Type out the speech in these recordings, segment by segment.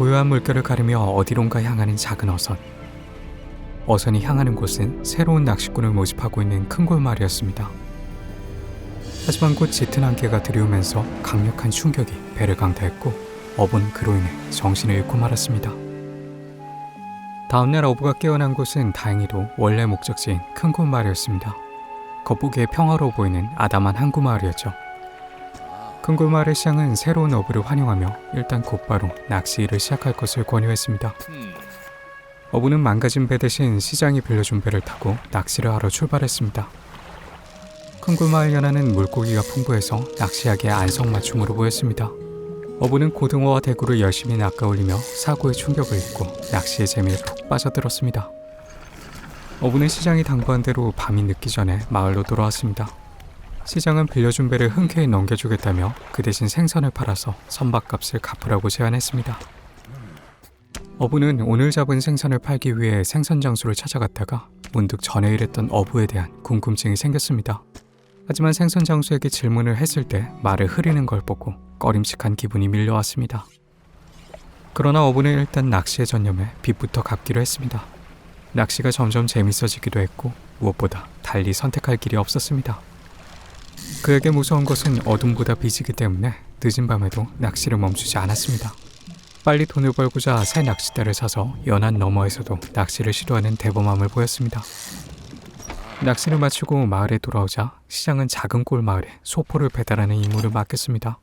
고요한 물결을 가르며 어디론가 향하는 작은 어선. 어선이 향하는 곳은 새로운 낚시꾼을 모집하고 있는 큰 골마을이었습니다. 하지만 곧 짙은 안개가 들이오면서 강력한 충격이 배를 강타했고 어부는 그로 인해 정신을 잃고 말았습니다. 다음날 어부가 깨어난 곳은 다행히도 원래 목적지인 큰 골마을이었습니다. 겉보기에 평화로워 보이는 아담한 항구 마을이었죠. 큰 골마을의 시장은 새로운 어부를 환영하며 일단 곧바로 낚시 일을 시작할 것을 권유했습니다. 어부는 망가진 배 대신 시장이 빌려준 배를 타고 낚시를 하러 출발했습니다. 큰 골마을 연안은 물고기가 풍부해서 낚시하기에 안성맞춤으로 보였습니다. 어부는 고등어와 대구를 열심히 낚아올리며 사고의 충격을 잊고 낚시의 재미에 푹 빠져들었습니다. 어부는 시장이 당부한 대로 밤이 늦기 전에 마을로 돌아왔습니다. 시장은 빌려준 배를 흔쾌히 넘겨주겠다며 그 대신 생선을 팔아서 선박값을 갚으라고 제안했습니다. 어부는 오늘 잡은 생선을 팔기 위해 생선 장소를 찾아갔다가 문득 전에 일했던 어부에 대한 궁금증이 생겼습니다. 하지만 생선 장수에게 질문을 했을 때 말을 흐리는 걸 보고 꺼림칙한 기분이 밀려왔습니다. 그러나 어부는 일단 낚시에 전념해 빚부터 갚기로 했습니다. 낚시가 점점 재밌어지기도 했고 무엇보다 달리 선택할 길이 없었습니다. 그에게 무서운 것은 어둠보다 빛이기 때문에 늦은 밤에도 낚시를 멈추지 않았습니다. 빨리 돈을 벌고자 새 낚싯대를 사서 연안 너머에서도 낚시를 시도하는 대범함을 보였습니다. 낚시를 마치고 마을에 돌아오자 시장은 작은 골 마을에 소포를 배달하는 임무를 맡겼습니다.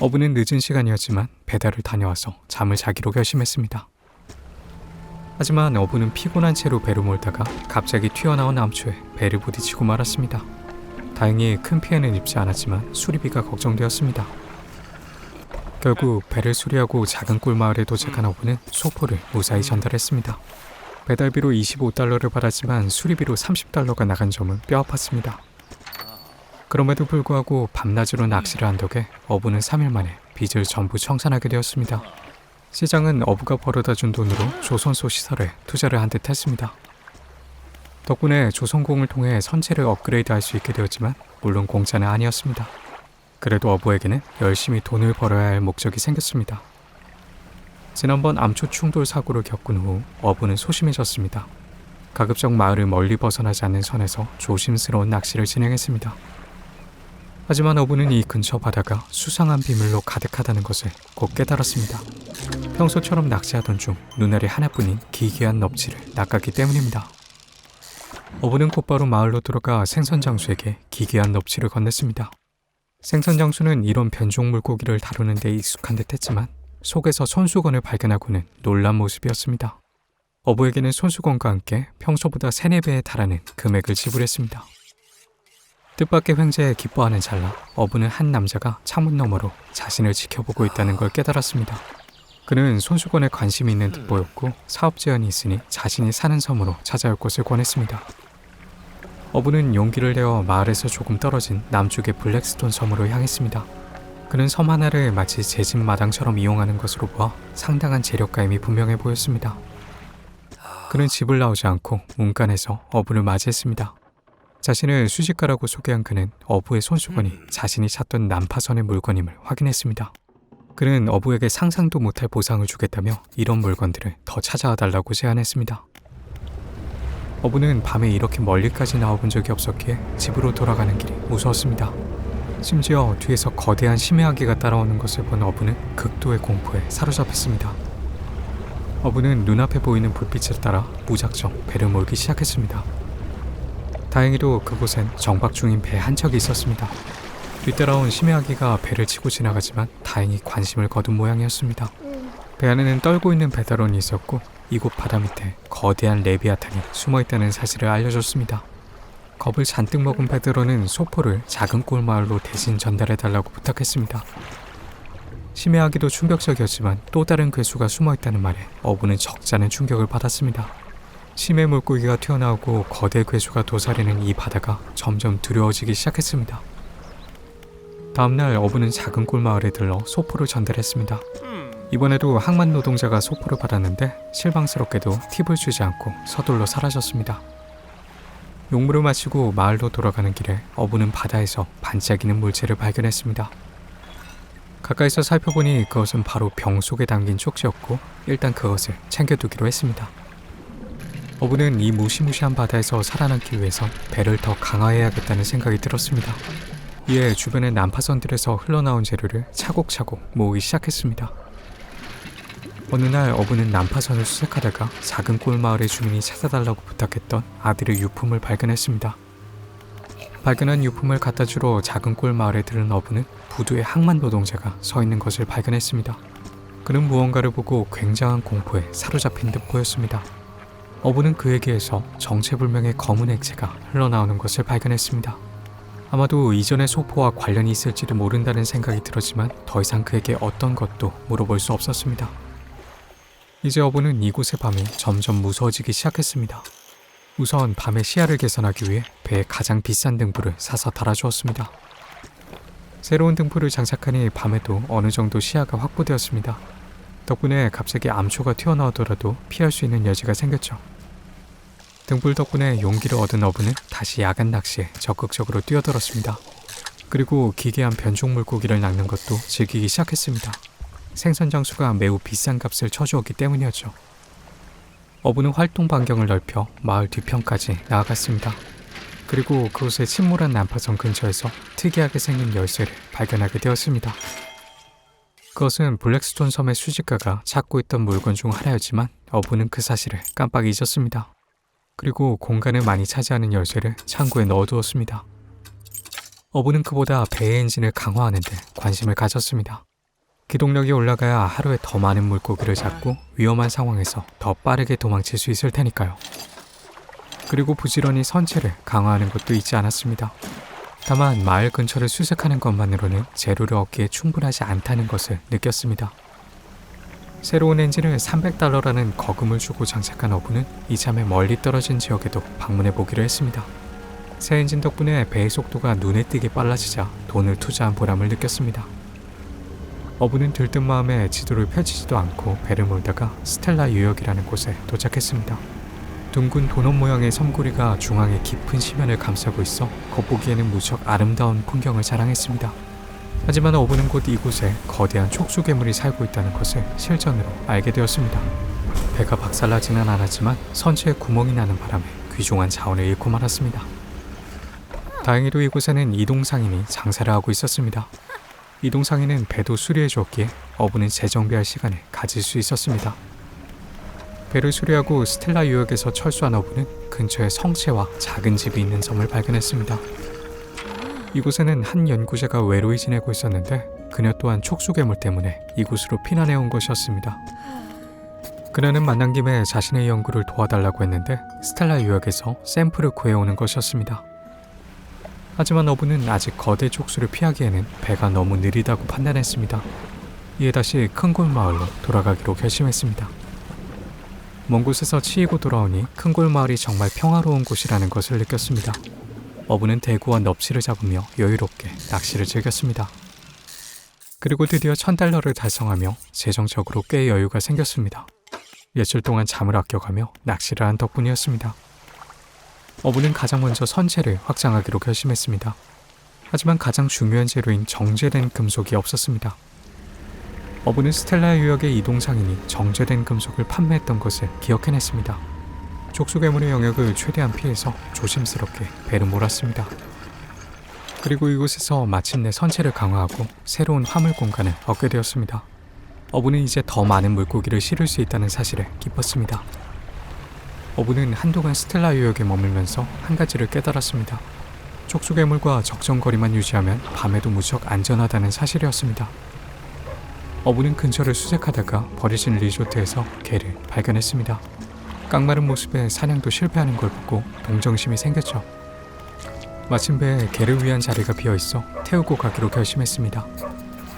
어부는 늦은 시간이었지만 배달을 다녀와서 잠을 자기로 결심했습니다. 하지만 어부는 피곤한 채로 배로 몰다가 갑자기 튀어나온 암초에 배를 부딪히고 말았습니다. 다행히 큰 피해는 입지 않았지만 수리비가 걱정되었습니다. 결국 배를 수리하고 작은 골 마을에 도착한 어부는 소포를 무사히 전달했습니다. 배달비로 25달러를 받았지만 수리비로 30달러가 나간 점은 뼈아팠습니다. 그럼에도 불구하고 밤낮으로 낚시를 한 덕에 어부는 3일 만에 빚을 전부 청산하게 되었습니다. 시장은 어부가 벌어다 준 돈으로 조선소 시설에 투자를 한 듯 했습니다. 덕분에 조선공을 통해 선체를 업그레이드 할 수 있게 되었지만 물론 공짜는 아니었습니다. 그래도 어부에게는 열심히 돈을 벌어야 할 목적이 생겼습니다. 지난번 암초 충돌 사고를 겪은 후 어부는 소심해졌습니다. 가급적 마을을 멀리 벗어나지 않는 선에서 조심스러운 낚시를 진행했습니다. 하지만 어부는 이 근처 바다가 수상한 비밀로 가득하다는 것을 곧 깨달았습니다. 평소처럼 낚시하던 중 눈알이 하나뿐인 기괴한 넙치를 낚았기 때문입니다. 어부는 곧바로 마을로 들어가 생선 장수에게 기괴한 넙치를 건넸습니다. 생선 장수는 이런 변종 물고기를 다루는 데 익숙한 듯 했지만 속에서 손수건을 발견하고는 놀란 모습이었습니다. 어부에게는 손수건과 함께 평소보다 3, 4배에 달하는 금액을 지불했습니다. 뜻밖의 횡재에 기뻐하는 찰나 어부는 한 남자가 창문 너머로 자신을 지켜보고 있다는 걸 깨달았습니다. 그는 손수건에 관심이 있는 듯 보였고 사업 제안이 있으니 자신이 사는 섬으로 찾아올 것을 권했습니다. 어부는 용기를 내어 마을에서 조금 떨어진 남쪽의 블랙스톤 섬으로 향했습니다. 그는 섬 하나를 마치 제 집 마당처럼 이용하는 것으로 보아 상당한 재력가임이 분명해 보였습니다. 그는 집을 나오지 않고 문간에서 어부를 맞이했습니다. 자신을 수집가라고 소개한 그는 어부의 손수건이 자신이 찾던 난파선의 물건임을 확인했습니다. 그는 어부에게 상상도 못할 보상을 주겠다며 이런 물건들을 더 찾아와 달라고 제안했습니다. 어부는 밤에 이렇게 멀리까지 나와본 적이 없었기에 집으로 돌아가는 길이 무서웠습니다. 심지어 뒤에서 거대한 심해아기가 따라오는 것을 본 어부는 극도의 공포에 사로잡혔습니다. 어부는 눈앞에 보이는 불빛을 따라 무작정 배를 몰기 시작했습니다. 다행히도 그곳엔 정박 중인 배 한 척이 있었습니다. 뒤따라온 심해아기가 배를 치고 지나가지만 다행히 관심을 거둔 모양이었습니다. 배 안에는 떨고 있는 배달원이 있었고 이곳 바다 밑에 거대한 레비아탄이 숨어 있다는 사실을 알려줬습니다. 겁을 잔뜩 먹은 베드로는 소포를 작은 꼴 마을로 대신 전달해 달라고 부탁했습니다. 심해하기도 충격적이었지만 또 다른 괴수가 숨어 있다는 말에 어부는 적잖은 충격을 받았습니다. 심해 물고기가 튀어나오고 거대 괴수가 도사리는 이 바다가 점점 두려워지기 시작했습니다. 다음날 어부는 작은 꼴마을에 들러 소포를 전달했습니다. 이번에도 항만 노동자가 소포를 받았는데 실망스럽게도 팁을 주지 않고 서둘러 사라졌습니다. 용무를 마치고 마을로 돌아가는 길에 어부는 바다에서 반짝이는 물체를 발견했습니다. 가까이서 살펴보니 그것은 바로 병 속에 담긴 쪽지였고 일단 그것을 챙겨두기로 했습니다. 어부는 이 무시무시한 바다에서 살아남기 위해선 배를 더 강화해야겠다는 생각이 들었습니다. 이에 주변의 난파선들에서 흘러나온 재료를 차곡차곡 모으기 시작했습니다. 어느 날 어부는 난파선을 수색하다가 작은 꼴마을의 주민이 찾아달라고 부탁했던 아들의 유품을 발견했습니다. 발견한 유품을 갖다 주러 작은 꼴마을에 들은 어부는 부두의 항만 노동자가 서 있는 것을 발견했습니다. 그는 무언가를 보고 굉장한 공포에 사로잡힌 듯 보였습니다. 어부는 그에게서 정체불명의 검은 액체가 흘러나오는 것을 발견했습니다. 아마도 이전의 소포와 관련이 있을지도 모른다는 생각이 들었지만 더 이상 그에게 어떤 것도 물어볼 수 없었습니다. 이제 어부는 이곳의 밤이 점점 무서워지기 시작했습니다. 우선 밤의 시야를 개선하기 위해 배에 가장 비싼 등불을 사서 달아주었습니다. 새로운 등불을 장착하니 밤에도 어느 정도 시야가 확보되었습니다. 덕분에 갑자기 암초가 튀어나오더라도 피할 수 있는 여지가 생겼죠. 등불 덕분에 용기를 얻은 어부는 다시 야간 낚시에 적극적으로 뛰어들었습니다. 그리고 기괴한 변종 물고기를 낚는 것도 즐기기 시작했습니다. 생선 장수가 매우 비싼 값을 쳐주었기 때문이었죠. 어부는 활동 반경을 넓혀 마을 뒤편까지 나아갔습니다. 그리고 그곳의 침몰한 난파선 근처에서 특이하게 생긴 열쇠를 발견하게 되었습니다. 그것은 블랙스톤 섬의 수집가가 찾고 있던 물건 중 하나였지만 어부는 그 사실을 깜빡 잊었습니다. 그리고 공간을 많이 차지하는 열쇠를 창고에 넣어두었습니다. 어부는 그보다 배의 엔진을 강화하는 데 관심을 가졌습니다. 기동력이 올라가야 하루에 더 많은 물고기를 잡고 위험한 상황에서 더 빠르게 도망칠 수 있을 테니까요. 그리고 부지런히 선체를 강화하는 것도 잊지 않았습니다. 다만 마을 근처를 수색하는 것만으로는 재료를 얻기에 충분하지 않다는 것을 느꼈습니다. 새로운 엔진을 300달러라는 거금을 주고 장착한 어부는 이참에 멀리 떨어진 지역에도 방문해 보기로 했습니다. 새 엔진 덕분에 배의 속도가 눈에 띄게 빨라지자 돈을 투자한 보람을 느꼈습니다. 어부는 들뜬 마음에 지도를 펼치지도 않고 배를 몰다가 스텔라 유역이라는 곳에 도착했습니다. 둥근 도넛 모양의 섬구리가 중앙에 깊은 시면을 감싸고 있어 겉보기에는 무척 아름다운 풍경을 자랑했습니다. 하지만 어부는 곧 이곳에 거대한 촉수 괴물이 살고 있다는 것을 실전으로 알게 되었습니다. 배가 박살나지는 않았지만 선체에 구멍이 나는 바람에 귀중한 자원을 잃고 말았습니다. 다행히도 이곳에는 이동상인이 장사를 하고 있었습니다. 이동상인은 배도 수리해 주었기에 어부는 재정비할 시간을 가질 수 있었습니다. 배를 수리하고 스텔라 유역에서 철수한 어부는 근처에 성체와 작은 집이 있는 섬을 발견했습니다. 이곳에는 한 연구자가 외로이 지내고 있었는데 그녀 또한 촉수괴물 때문에 이곳으로 피난해 온 것이었습니다. 그녀는 만난 김에 자신의 연구를 도와달라고 했는데 스텔라 유역에서 샘플을 구해오는 것이었습니다. 하지만 어부는 아직 거대 촉수를 피하기에는 배가 너무 느리다고 판단했습니다. 이에 다시 큰 골 마을로 돌아가기로 결심했습니다. 먼 곳에서 치이고 돌아오니 큰 골 마을이 정말 평화로운 곳이라는 것을 느꼈습니다. 어부는 대구와 넙치를 잡으며 여유롭게 낚시를 즐겼습니다. 그리고 드디어 천 달러를 달성하며 재정적으로 꽤 여유가 생겼습니다. 며칠 동안 잠을 아껴가며 낚시를 한 덕분이었습니다. 어부는 가장 먼저 선체를 확장하기로 결심했습니다. 하지만 가장 중요한 재료인 정제된 금속이 없었습니다. 어부는 스텔라 유역의 이동상인이 정제된 금속을 판매했던 것을 기억해냈습니다. 족수괴물의 영역을 최대한 피해서 조심스럽게 배를 몰았습니다. 그리고 이곳에서 마침내 선체를 강화하고 새로운 화물 공간을 얻게 되었습니다. 어부는 이제 더 많은 물고기를 실을 수 있다는 사실에 기뻤습니다. 어부는 한동안 스텔라 유역에 머물면서 한 가지를 깨달았습니다. 촉수괴물과 적정 거리만 유지하면 밤에도 무척 안전하다는 사실이었습니다. 어부는 근처를 수색하다가 버려진 리조트에서 개를 발견했습니다. 깡마른 모습에 사냥도 실패하는 걸 보고 동정심이 생겼죠. 마침 배에 개를 위한 자리가 비어 있어 태우고 가기로 결심했습니다.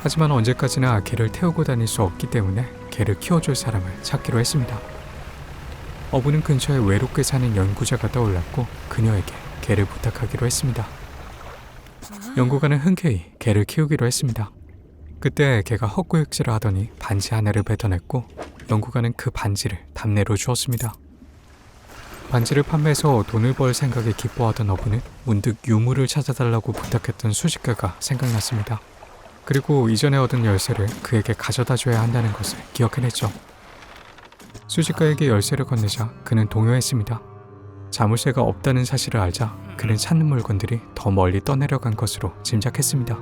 하지만 언제까지나 개를 태우고 다닐 수 없기 때문에 개를 키워줄 사람을 찾기로 했습니다. 어부는 근처에 외롭게 사는 연구자가 떠올랐고 그녀에게 개를 부탁하기로 했습니다. 연구가는 흔쾌히 개를 키우기로 했습니다. 그때 개가 헛구역질을 하더니 반지 하나를 뱉어냈고 연구가는 그 반지를 답례로 주었습니다. 반지를 판매해서 돈을 벌 생각에 기뻐하던 어부는 문득 유물을 찾아달라고 부탁했던 수집가가 생각났습니다. 그리고 이전에 얻은 열쇠를 그에게 가져다 줘야 한다는 것을 기억해냈죠. 수지가에게 열쇠를 건네자 그는 동요했습니다. 자물쇠가 없다는 사실을 알자 그는 찾는 물건들이 더 멀리 떠내려간 것으로 짐작했습니다.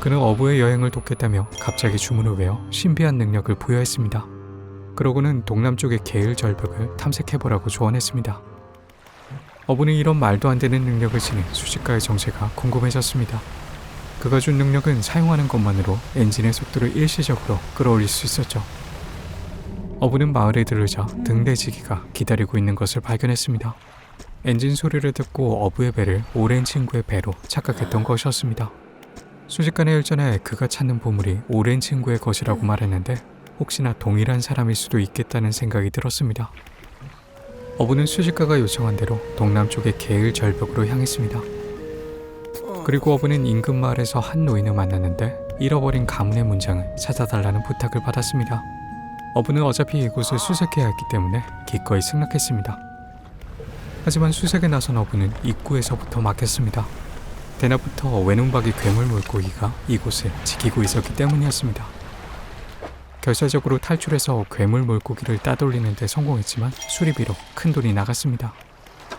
그는 어부의 여행을 돕겠다며 갑자기 주문을 외워 신비한 능력을 부여했습니다. 그러고는 동남쪽의 게일 절벽을 탐색해보라고 조언했습니다. 어부는 이런 말도 안 되는 능력을 지닌 수직가의 정체가 궁금해졌습니다. 그가 준 능력은 사용하는 것만으로 엔진의 속도를 일시적으로 끌어올릴 수 있었죠. 어부는 마을에 들르자 등대지기가 기다리고 있는 것을 발견했습니다. 엔진 소리를 듣고 어부의 배를 오랜 친구의 배로 착각했던 것이었습니다. 수직간에 일전에 그가 찾는 보물이 오랜 친구의 것이라고 말했는데 혹시나 동일한 사람일 수도 있겠다는 생각이 들었습니다. 어부는 수직가가 요청한 대로 동남쪽의 게일 절벽으로 향했습니다. 그리고 어부는 인근 마을에서 한 노인을 만났는데 잃어버린 가문의 문장을 찾아달라는 부탁을 받았습니다. 어부는 어차피 이곳을 수색해야 했기 때문에 기꺼이 승낙했습니다. 하지만 수색에 나선 어부는 입구에서부터 막혔습니다. 대낮부터 외눈박이 괴물 물고기가 이곳을 지키고 있었기 때문이었습니다. 결사적으로 탈출해서 괴물 물고기를 따돌리는 데 성공했지만 수리비로 큰 돈이 나갔습니다.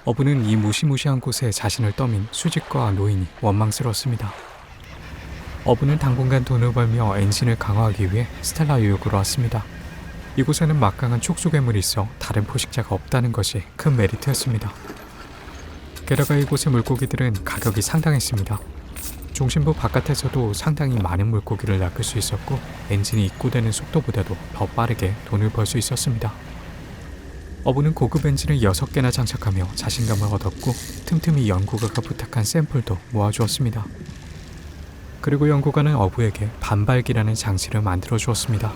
어부는 이 무시무시한 곳에 자신을 떠민 수직과 노인이 원망스러웠습니다. 어부는 당분간 돈을 벌며 엔진을 강화하기 위해 스텔라 유역으로 왔습니다. 이곳에는 막강한 촉수괴물이 있어 다른 포식자가 없다는 것이 큰 메리트였습니다. 게다가 이곳의 물고기들은 가격이 상당했습니다. 중심부 바깥에서도 상당히 많은 물고기를 낚을 수 있었고 엔진이 입고되는 속도보다도 더 빠르게 돈을 벌 수 있었습니다. 어부는 고급 엔진을 6개나 장착하며 자신감을 얻었고 틈틈이 연구가가 부탁한 샘플도 모아주었습니다. 그리고 연구가는 어부에게 반발기라는 장치를 만들어 주었습니다.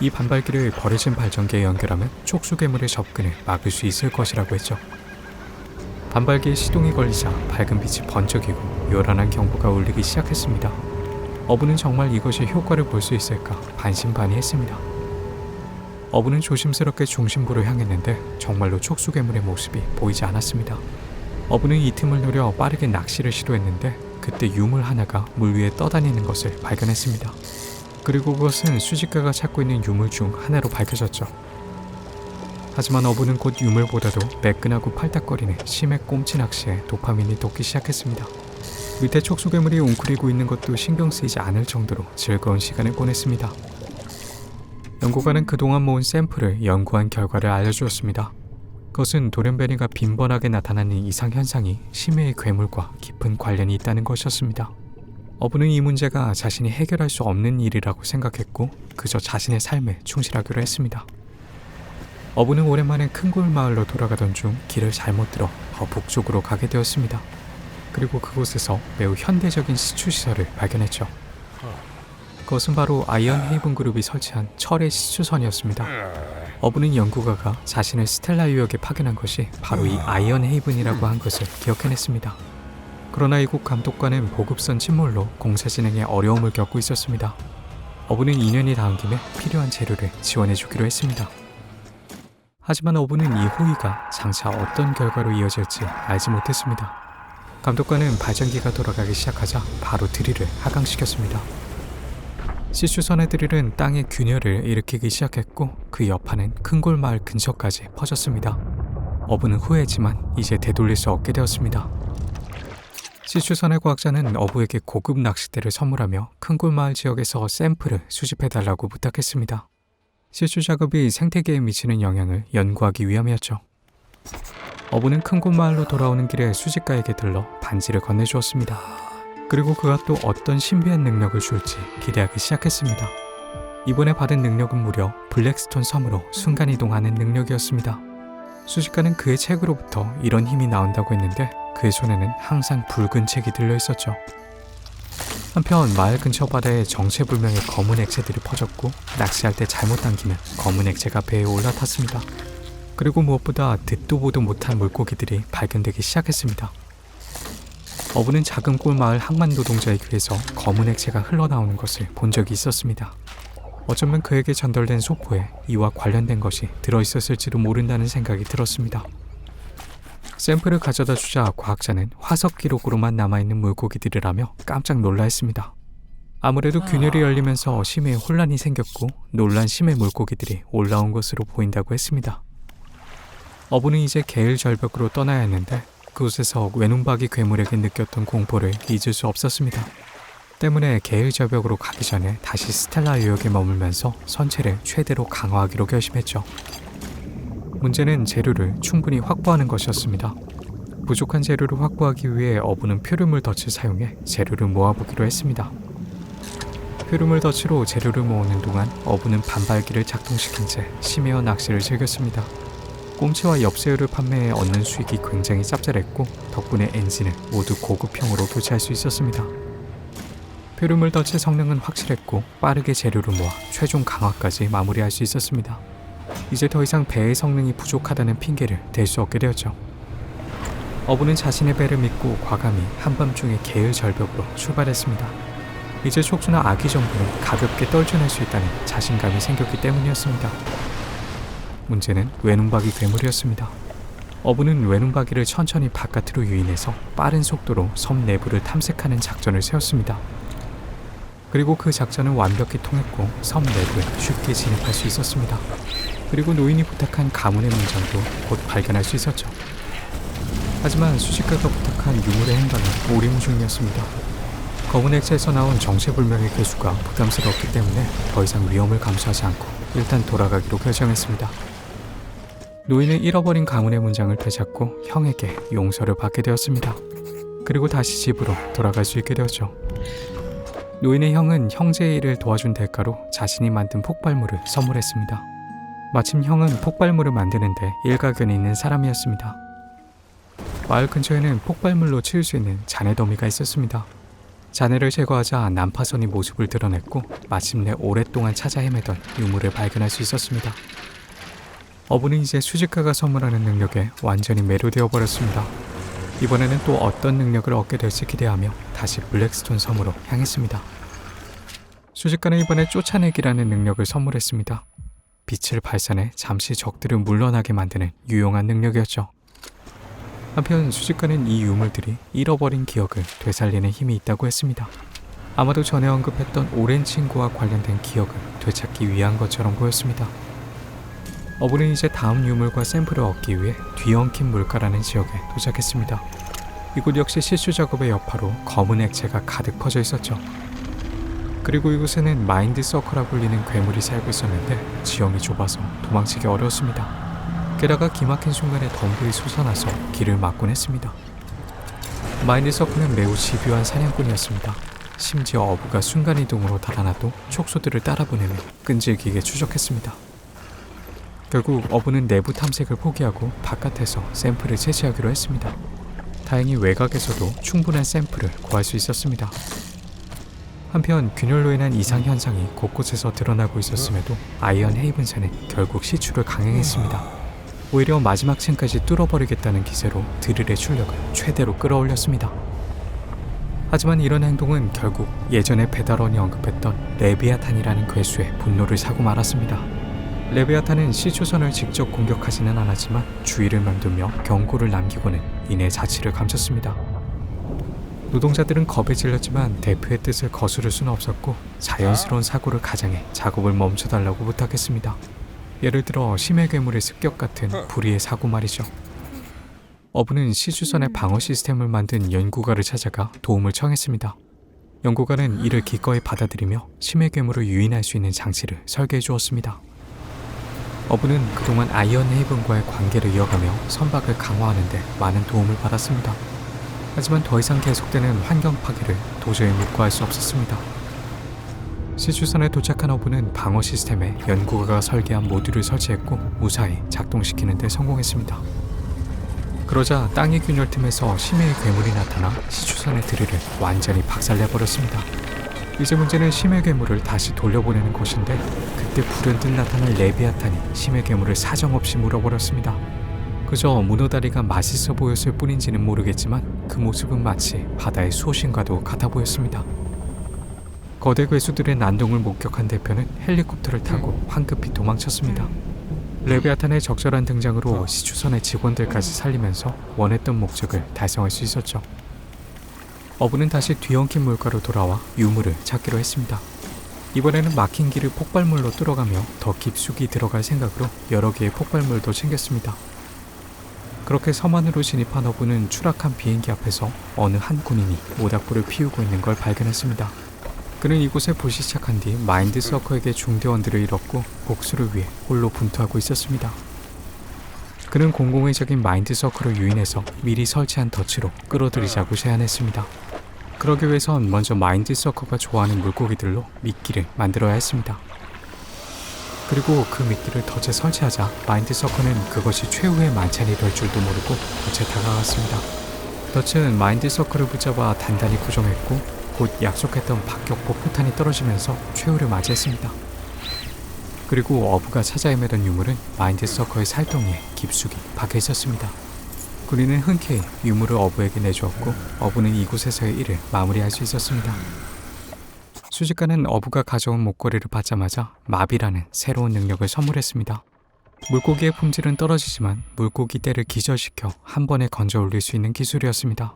이 반발기를 버려진 발전기에 연결하면 촉수괴물의 접근을 막을 수 있을 것이라고 했죠. 반발기에 시동이 걸리자 밝은 빛이 번쩍이고 요란한 경보가 울리기 시작했습니다. 어부는 정말 이것이 효과를 볼 수 있을까 반신반의했습니다. 어부는 조심스럽게 중심부로 향했는데 정말로 촉수괴물의 모습이 보이지 않았습니다. 어부는 이 틈을 노려 빠르게 낚시를 시도했는데 그때 유물 하나가 물 위에 떠다니는 것을 발견했습니다. 그리고 그것은 수직가가 찾고 있는 유물 중 하나로 밝혀졌죠. 하지만 어부는 곧 유물보다도 매끈하고 팔딱거리는 심해 꼼치 낚시에 도파민이 돋기 시작했습니다. 밑에 촉수괴물이 웅크리고 있는 것도 신경 쓰이지 않을 정도로 즐거운 시간을 보냈습니다. 연구가는 그동안 모은 샘플을 연구한 결과를 알려주었습니다. 그것은 돌연변이가 빈번하게 나타나는 이상 현상이 심해의 괴물과 깊은 관련이 있다는 것이었습니다. 어부는 이 문제가 자신이 해결할 수 없는 일이라고 생각했고 그저 자신의 삶에 충실하기로 했습니다. 어부는 오랜만에 큰골 마을로 돌아가던 중 길을 잘못 들어 더 북쪽으로 가게 되었습니다. 그리고 그곳에서 매우 현대적인 시추 시설을 발견했죠. 그것은 바로 아이언 헤이븐 그룹이 설치한 철의 시추선이었습니다. 어부는 연구가가 자신을 스텔라 유역에 파견한 것이 바로 이 아이언 헤이븐이라고 한 것을 기억해냈습니다. 그러나 이곳 감독관은 보급선 침몰로 공사 진행에 어려움을 겪고 있었습니다. 어부는 2년이 닿은 김에 필요한 재료를 지원해 주기로 했습니다. 하지만 어부는 이 호의가 장차 어떤 결과로 이어질지 알지 못했습니다. 감독관은 발전기가 돌아가기 시작하자 바로 드릴을 하강시켰습니다. 시추선의 드릴은 땅에 균열을 일으키기 시작했고 그 여파는 큰골 마을 근처까지 퍼졌습니다. 어부는 후회했지만 이제 되돌릴 수 없게 되었습니다. 시추선의 과학자는 어부에게 고급 낚싯대를 선물하며 큰골 마을 지역에서 샘플을 수집해달라고 부탁했습니다. 시추 작업이 생태계에 미치는 영향을 연구하기 위함이었죠. 어부는 큰골 마을로 돌아오는 길에 수집가에게 들러 반지를 건네주었습니다. 그리고 그가 또 어떤 신비한 능력을 줄지 기대하기 시작했습니다. 이번에 받은 능력은 무려 블랙스톤 섬으로 순간이동하는 능력이었습니다. 수집가는 그의 책으로부터 이런 힘이 나온다고 했는데 그의 손에는 항상 붉은 책이 들려 있었죠. 한편 마을 근처 바다에 정체불명의 검은 액체들이 퍼졌고 낚시할 때 잘못 당기면 검은 액체가 배에 올라탔습니다. 그리고 무엇보다 듣도 보도 못한 물고기들이 발견되기 시작했습니다. 어부는 작은 꼴마을 항만 노동자의 귀에서 검은 액체가 흘러나오는 것을 본 적이 있었습니다. 어쩌면 그에게 전달된 소포에 이와 관련된 것이 들어있었을지도 모른다는 생각이 들었습니다. 샘플을 가져다 주자 과학자는 화석 기록으로만 남아있는 물고기들이라며 깜짝 놀라 했습니다. 아무래도 균열이 열리면서 심해에 혼란이 생겼고 놀란 심해 물고기들이 올라온 것으로 보인다고 했습니다. 어부는 이제 게일 절벽으로 떠나야 했는데 그곳에서 외눈박이 괴물에게 느꼈던 공포를 잊을 수 없었습니다. 때문에 게일 절벽으로 가기 전에 다시 스텔라 유역에 머물면서 선체를 최대로 강화하기로 결심했죠. 문제는 재료를 충분히 확보하는 것이었습니다. 부족한 재료를 확보하기 위해 어부는 표류물 덫을 사용해 재료를 모아보기로 했습니다. 표류물 덫으로 재료를 모으는 동안 어부는 반발기를 작동시킨 채 심해어 낚시를 즐겼습니다. 꼼치와 엽새우를 판매해 얻는 수익이 굉장히 짭짤했고 덕분에 엔진을 모두 고급형으로 교체할 수 있었습니다. 표류물 덫의 성능은 확실했고 빠르게 재료를 모아 최종 강화까지 마무리할 수 있었습니다. 이제 더 이상 배의 성능이 부족하다는 핑계를 댈 수 없게 되었죠. 어부는 자신의 배를 믿고 과감히 한밤중에 게을 절벽으로 출발했습니다. 이제 촉수나 아기 정도는 가볍게 떨쳐낼 수 있다는 자신감이 생겼기 때문이었습니다. 문제는 외눈박이 괴물이었습니다. 어부는 외눈박이를 천천히 바깥으로 유인해서 빠른 속도로 섬 내부를 탐색하는 작전을 세웠습니다. 그리고 그 작전은 완벽히 통했고 섬 내부에 쉽게 진입할 수 있었습니다. 그리고 노인이 부탁한 가문의 문장도 곧 발견할 수 있었죠. 하지만 수식가가 부탁한 유물의 행방은 오리무중이었습니다. 검은 액체에서 나온 정체불명의 괴수가 부담스러웠기 때문에 더 이상 위험을 감수하지 않고 일단 돌아가기로 결정했습니다. 노인은 잃어버린 가문의 문장을 되찾고 형에게 용서를 받게 되었습니다. 그리고 다시 집으로 돌아갈 수 있게 되었죠. 노인의 형은 형제의 일을 도와준 대가로 자신이 만든 폭발물을 선물했습니다. 마침 형은 폭발물을 만드는데 일가견이 있는 사람이었습니다. 마을 근처에는 폭발물로 치울 수 있는 잔해 더미가 있었습니다. 잔해를 제거하자 난파선이 모습을 드러냈고 마침내 오랫동안 찾아 헤매던 유물을 발견할 수 있었습니다. 어부는 이제 수집가가 선물하는 능력에 완전히 매료되어 버렸습니다. 이번에는 또 어떤 능력을 얻게 될지 기대하며 다시 블랙스톤 섬으로 향했습니다. 수집가는 이번에 쫓아내기라는 능력을 선물했습니다. 빛을 발산해 잠시 적들을 물러나게 만드는 유용한 능력이었죠. 한편 수집가는 이 유물들이 잃어버린 기억을 되살리는 힘이 있다고 했습니다. 아마도 전에 언급했던 오랜 친구와 관련된 기억을 되찾기 위한 것처럼 보였습니다. 어부는 이제 다음 유물과 샘플을 얻기 위해 뒤엉킨 물가라는 지역에 도착했습니다. 이곳 역시 실수 작업의 여파로 검은 액체가 가득 퍼져 있었죠. 그리고 이곳에는 마인드 서커라 불리는 괴물이 살고 있었는데 지형이 좁아서 도망치기 어려웠습니다. 게다가 기막힌 순간에 덤불이 솟아나서 길을 막곤 했습니다. 마인드 서커는 매우 집요한 사냥꾼이었습니다. 심지어 어부가 순간이동으로 달아나도 촉소들을 따라보내며 끈질기게 추적했습니다. 결국 어부는 내부 탐색을 포기하고 바깥에서 샘플을 채취하기로 했습니다. 다행히 외곽에서도 충분한 샘플을 구할 수 있었습니다. 한편 균열로 인한 이상 현상이 곳곳에서 드러나고 있었음에도 아이언 헤이븐사는 결국 시추를 강행했습니다. 오히려 마지막 층까지 뚫어버리겠다는 기세로 드릴의 출력을 최대로 끌어올렸습니다. 하지만 이런 행동은 결국 예전에 베다런이 언급했던 레비아탄이라는 괴수의 분노를 사고 말았습니다. 레비아탄은 시초선을 직접 공격하지는 않았지만 주의를 맴두며 경고를 남기고는 이내 자치를 감췄습니다. 노동자들은 겁에 질렸지만 대표의 뜻을 거스를 수는 없었고 자연스러운 사고를 가장해 작업을 멈춰달라고 부탁했습니다. 예를 들어 심해 괴물의 습격 같은 불의의 사고 말이죠. 어부는 시주선의 방어 시스템을 만든 연구가를 찾아가 도움을 청했습니다. 연구가는 이를 기꺼이 받아들이며 심해 괴물을 유인할 수 있는 장치를 설계해 주었습니다. 어부는 그동안 아이언 헤이븐과의 관계를 이어가며 선박을 강화하는 데 많은 도움을 받았습니다. 하지만 더 이상 계속되는 환경 파괴를 도저히 묵과할 수 없었습니다. 시주선에 도착한 어부는 방어 시스템에 연구가가 설계한 모듈을 설치했고 무사히 작동시키는 데 성공했습니다. 그러자 땅의 균열 틈에서 심해의 괴물이 나타나 시주선의 드릴을 완전히 박살내버렸습니다. 이제 문제는 심해 괴물을 다시 돌려보내는 것인데 그때 불현듯 나타난 레비아탄이 심해 괴물을 사정없이 물어버렸습니다. 그저 문어다리가 맛있어 보였을 뿐인지는 모르겠지만 그 모습은 마치 바다의 수호신과도 같아 보였습니다. 거대 괴수들의 난동을 목격한 대표는 헬리콥터를 타고 황급히 도망쳤습니다. 레비아탄의 적절한 등장으로 시추선의 직원들까지 살리면서 원했던 목적을 달성할 수 있었죠. 어부는 다시 뒤엉킨 물가로 돌아와 유물을 찾기로 했습니다. 이번에는 막힌 길을 폭발물로 뚫어가며 더 깊숙이 들어갈 생각으로 여러 개의 폭발물도 챙겼습니다. 그렇게 섬 안으로 진입한 어부는 추락한 비행기 앞에서 어느 한 군인이 모닥불을 피우고 있는 걸 발견했습니다. 그는 이곳에 불시착한 뒤 마인드 서커에게 중대원들을 잃었고 복수를 위해 홀로 분투하고 있었습니다. 그는 공공의적인 마인드 서커를 유인해서 미리 설치한 덫으로 끌어들이자고 제안했습니다. 그러기 위해선 먼저 마인드 서커가 좋아하는 물고기들로 미끼를 만들어야 했습니다. 그리고 그 미끼를 덫에 설치하자 마인드 서커는 그것이 최후의 만찬이 될 줄도 모르고 덫에 다가갔습니다. 덫은 마인드 서커를 붙잡아 단단히 고정했고 곧 약속했던 박격포 포탄이 떨어지면서 최후를 맞이했습니다. 그리고 어부가 찾아 헤매던 유물은 마인드 서커의 살덩이에 깊숙이 박혀 있었습니다. 군인은 흔쾌히 유물을 어부에게 내주었고 어부는 이곳에서의 일을 마무리할 수 있었습니다. 수집가는 어부가 가져온 목걸이를 받자마자 마비라는 새로운 능력을 선물했습니다. 물고기의 품질은 떨어지지만 물고기 떼를 기절시켜 한 번에 건져 올릴 수 있는 기술이었습니다.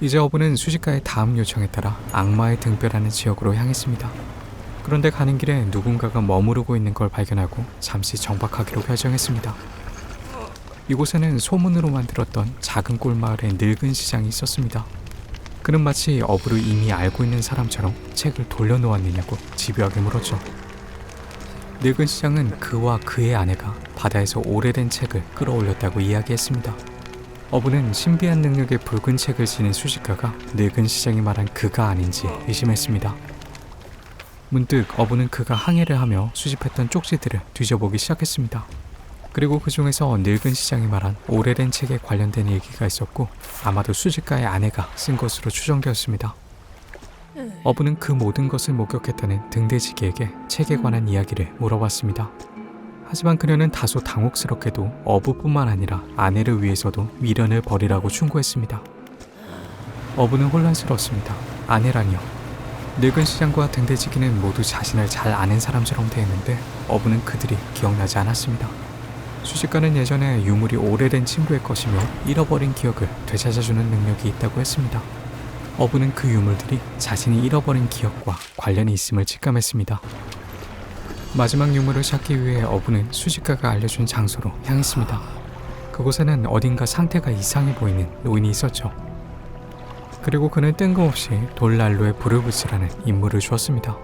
이제 어부는 수집가의 다음 요청에 따라 악마의 등뼈라는 지역으로 향했습니다. 그런데 가는 길에 누군가가 머무르고 있는 걸 발견하고 잠시 정박하기로 결정했습니다. 이곳에는 소문으로만 들었던 작은 꼴마을의 늙은 시장이 있었습니다. 그는 마치 어부를 이미 알고 있는 사람처럼 책을 돌려놓았느냐고 집요하게 물었죠. 늙은 시장은 그와 그의 아내가 바다에서 오래된 책을 끌어올렸다고 이야기했습니다. 어부는 신비한 능력의 붉은 책을 지닌 수집가가 늙은 시장이 말한 그가 아닌지 의심했습니다. 문득 어부는 그가 항해를 하며 수집했던 쪽지들을 뒤져보기 시작했습니다. 그리고 그 중에서 늙은 시장이 말한 오래된 책에 관련된 얘기가 있었고 아마도 수집가의 아내가 쓴 것으로 추정되었습니다. 어부는 그 모든 것을 목격했다는 등대지기에게 책에 관한 이야기를 물어봤습니다. 하지만 그녀는 다소 당혹스럽게도 어부뿐만 아니라 아내를 위해서도 미련을 버리라고 충고했습니다. 어부는 혼란스러웠습니다. 아내라니요. 늙은 시장과 등대지기는 모두 자신을 잘 아는 사람처럼 대했는데 어부는 그들이 기억나지 않았습니다. 수집가는 예전에 유물이 오래된 친구의 것이며 잃어버린 기억을 되찾아주는 능력이 있다고 했습니다. 어부는 그 유물들이 자신이 잃어버린 기억과 관련이 있음을 직감했습니다. 마지막 유물을 찾기 위해 어부는 수집가가 알려준 장소로 향했습니다. 그곳에는 어딘가 상태가 이상해 보이는 노인이 있었죠. 그리고 그는 뜬금없이 돌난로에 불을 붙이라는 임무를 주었습니다.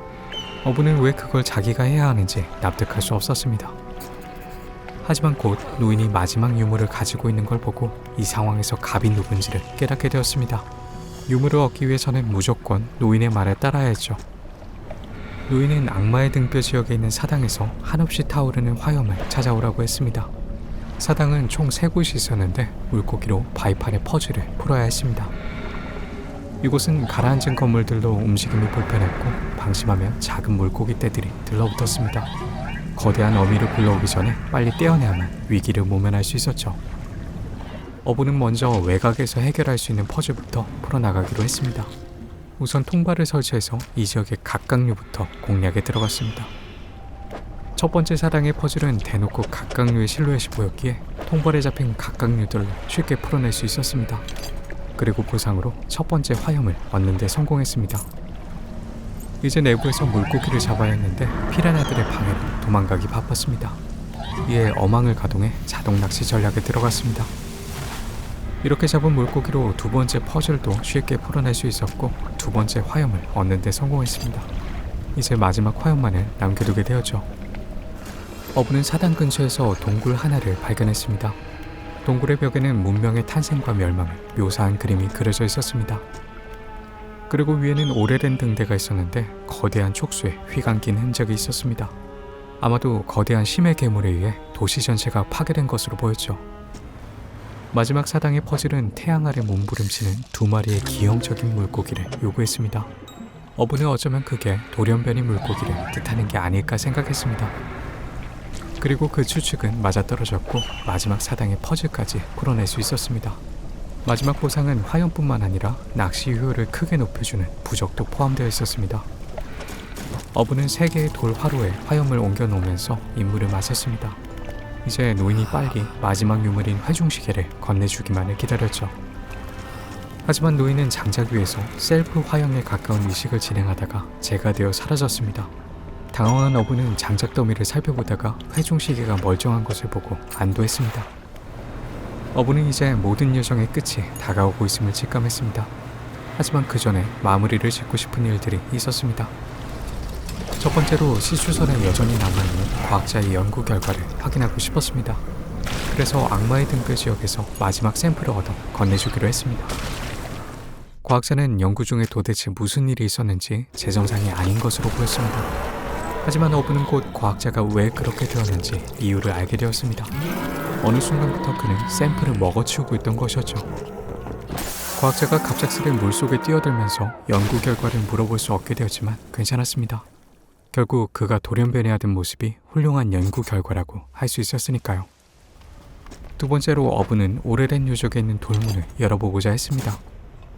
어부는 왜 그걸 자기가 해야 하는지 납득할 수 없었습니다. 하지만 곧 노인이 마지막 유물을 가지고 있는 걸 보고 이 상황에서 갑이 누군지를 깨닫게 되었습니다. 유물을 얻기 위해서는 무조건 노인의 말에 따라야 했죠. 노인은 악마의 등뼈 지역에 있는 사당에서 한없이 타오르는 화염을 찾아오라고 했습니다. 사당은 총 세 곳이 있었는데 물고기로 바위판의 퍼즐을 풀어야 했습니다. 이곳은 가라앉은 건물들로 움직임이 불편했고 방심하면 작은 물고기 떼들이 들러붙었습니다. 거대한 어미를 불러오기 전에 빨리 떼어내야만 위기를 모면할 수 있었죠. 어부는 먼저 외곽에서 해결할 수 있는 퍼즐부터 풀어나가기로 했습니다. 우선 통발을 설치해서 이 지역의 각각류부터 공략에 들어갔습니다. 첫 번째 사당의 퍼즐은 대놓고 각각류의 실루엣이 보였기에 통발에 잡힌 각각류들을 쉽게 풀어낼 수 있었습니다. 그리고 보상으로 첫 번째 화염을 얻는 데 성공했습니다. 이제 내부에서 물고기를 잡아야 했는데 피라냐들의 방해로 도망가기 바빴습니다. 이에 어망을 가동해 자동 낚시 전략에 들어갔습니다. 이렇게 잡은 물고기로 두 번째 퍼즐도 쉽게 풀어낼 수 있었고 두 번째 화염을 얻는 데 성공했습니다. 이제 마지막 화염만을 남겨두게 되었죠. 어부는 사당 근처에서 동굴 하나를 발견했습니다. 동굴의 벽에는 문명의 탄생과 멸망을 묘사한 그림이 그려져 있었습니다. 그리고 위에는 오래된 등대가 있었는데 거대한 촉수에 휘감긴 흔적이 있었습니다. 아마도 거대한 심해 괴물에 의해 도시 전체가 파괴된 것으로 보였죠. 마지막 사당의 퍼즐은 태양 아래 몸부림치는 두 마리의 기형적인 물고기를 요구했습니다. 어부는 어쩌면 그게 돌연변이 물고기를 뜻하는 게 아닐까 생각했습니다. 그리고 그 추측은 맞아떨어졌고 마지막 사당의 퍼즐까지 풀어낼 수 있었습니다. 마지막 보상은 화염뿐만 아니라 낚시 효율을 크게 높여주는 부적도 포함되어 있었습니다. 어부는 세 개의 돌 화로에 화염을 옮겨 놓으면서 임무를 마쳤습니다. 이제 노인이 빨리 마지막 유물인 회중시계를 건네주기만을 기다렸죠. 하지만 노인은 장작 위에서 셀프 화형에 가까운 의식을 진행하다가 재가 되어 사라졌습니다. 당황한 어부는 장작 더미를 살펴보다가 회중시계가 멀쩡한 것을 보고 안도했습니다. 어부는 이제 모든 여정의 끝이 다가오고 있음을 직감했습니다. 하지만 그 전에 마무리를 짓고 싶은 일들이 있었습니다. 첫 번째로 시추선에 여전히 남아있는 과학자의 연구 결과를 확인하고 싶었습니다. 그래서 악마의 등불 지역에서 마지막 샘플을 얻어 건네주기로 했습니다. 과학자는 연구 중에 도대체 무슨 일이 있었는지 제 정상이 아닌 것으로 보였습니다. 하지만 어부는 곧 과학자가 왜 그렇게 되었는지 이유를 알게 되었습니다. 어느 순간부터 그는 샘플을 먹어치우고 있던 것이었죠. 과학자가 갑작스레 물속에 뛰어들면서 연구 결과를 물어볼 수 없게 되었지만 괜찮았습니다. 결국 그가 돌연변해하던 모습이 훌륭한 연구 결과라고 할 수 있었으니까요. 두 번째로 어부는 오래된 유적에 있는 돌문을 열어보고자 했습니다.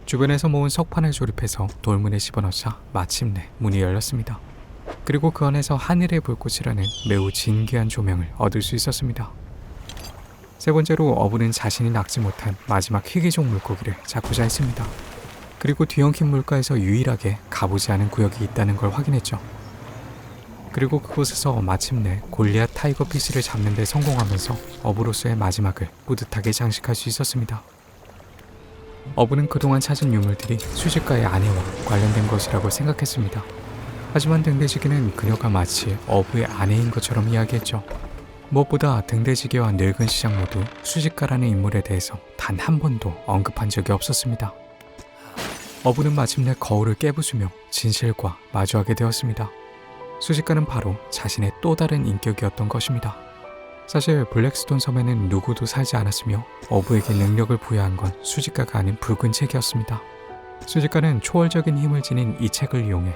주변에서 모은 석판을 조립해서 돌문에 집어넣자 마침내 문이 열렸습니다. 그리고 그 안에서 하늘의 불꽃이라는 매우 진귀한 조명을 얻을 수 있었습니다. 세 번째로 어부는 자신이 낚지 못한 마지막 희귀종 물고기를 잡고자 했습니다. 그리고 뒤엉킨 물가에서 유일하게 가보지 않은 구역이 있다는 걸 확인했죠. 그리고 그곳에서 마침내 골리앗 타이거 피쉬를 잡는 데 성공하면서 어부로서의 마지막을 뿌듯하게 장식할 수 있었습니다. 어부는 그동안 찾은 유물들이 수집가의 아내와 관련된 것이라고 생각했습니다. 하지만 등대지기는 그녀가 마치 어부의 아내인 것처럼 이야기했죠. 무엇보다 등대지기와 늙은 시장 모두 수집가라는 인물에 대해서 단 한 번도 언급한 적이 없었습니다. 어부는 마침내 거울을 깨부수며 진실과 마주하게 되었습니다. 수집가는 바로 자신의 또 다른 인격이었던 것입니다. 사실 블랙스톤 섬에는 누구도 살지 않았으며 어부에게 능력을 부여한 건 수집가가 아닌 붉은 책이었습니다. 수집가는 초월적인 힘을 지닌 이 책을 이용해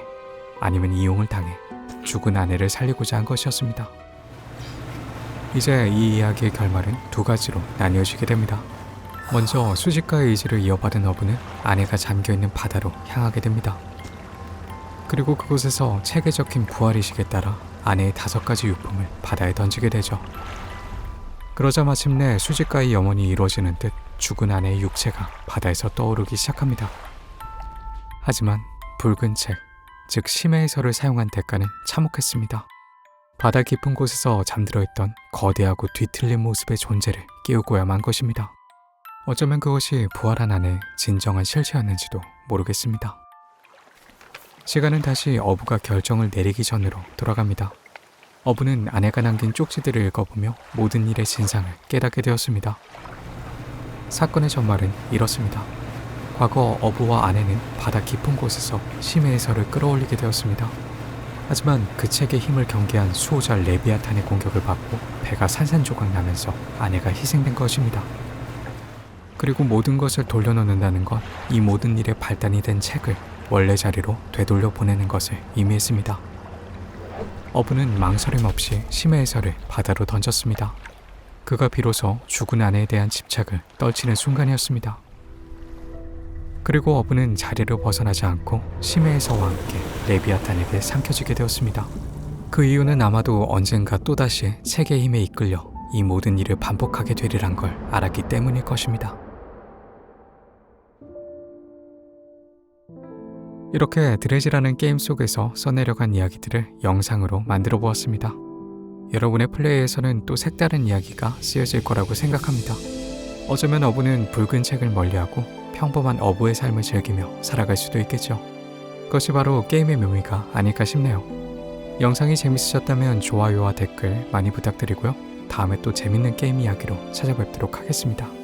아니면 이용을 당해 죽은 아내를 살리고자 한 것이었습니다. 이제 이 이야기의 결말은 두 가지로 나뉘어지게 됩니다. 먼저 수집가의 의지를 이어받은 어부는 아내가 잠겨있는 바다로 향하게 됩니다. 그리고 그곳에서 책에 적힌 부활의식에 따라 아내의 다섯 가지 유품을 바다에 던지게 되죠. 그러자 마침내 수집가의 염원이 이루어지는 듯 죽은 아내의 육체가 바다에서 떠오르기 시작합니다. 하지만 붉은 책, 즉 심해의 설을 사용한 대가는 참혹했습니다. 바다 깊은 곳에서 잠들어 있던 거대하고 뒤틀린 모습의 존재를 깨우고야만 것입니다. 어쩌면 그것이 부활한 아내의 진정한 실체였는지도 모르겠습니다. 시간은 다시 어부가 결정을 내리기 전으로 돌아갑니다. 어부는 아내가 남긴 쪽지들을 읽어보며 모든 일의 진상을 깨닫게 되었습니다. 사건의 전말은 이렇습니다. 과거 어부와 아내는 바다 깊은 곳에서 심해의 설을 끌어올리게 되었습니다. 하지만 그 책의 힘을 경계한 수호자 레비아탄의 공격을 받고 배가 산산조각 나면서 아내가 희생된 것입니다. 그리고 모든 것을 돌려놓는다는 건 이 모든 일의 발단이 된 책을 원래 자리로 되돌려 보내는 것을 의미했습니다. 어부는 망설임 없이 심해의 설을 바다로 던졌습니다. 그가 비로소 죽은 아내에 대한 집착을 떨치는 순간이었습니다. 그리고 어부는 자리를 벗어나지 않고 심해에서와 함께 레비아탄에게 삼켜지게 되었습니다. 그 이유는 아마도 언젠가 또다시 책의 힘에 이끌려 이 모든 일을 반복하게 되리란 걸 알았기 때문일 것입니다. 이렇게 드레지라는 게임 속에서 써내려간 이야기들을 영상으로 만들어 보았습니다. 여러분의 플레이에서는 또 색다른 이야기가 쓰여질 거라고 생각합니다. 어쩌면 어부는 붉은 책을 멀리하고 평범한 어부의 삶을 즐기며 살아갈 수도 있겠죠. 그것이 바로 게임의 묘미가 아닐까 싶네요. 영상이 재밌으셨다면 좋아요와 댓글 많이 부탁드리고요. 다음에 또 재밌는 게임 이야기로 찾아뵙도록 하겠습니다.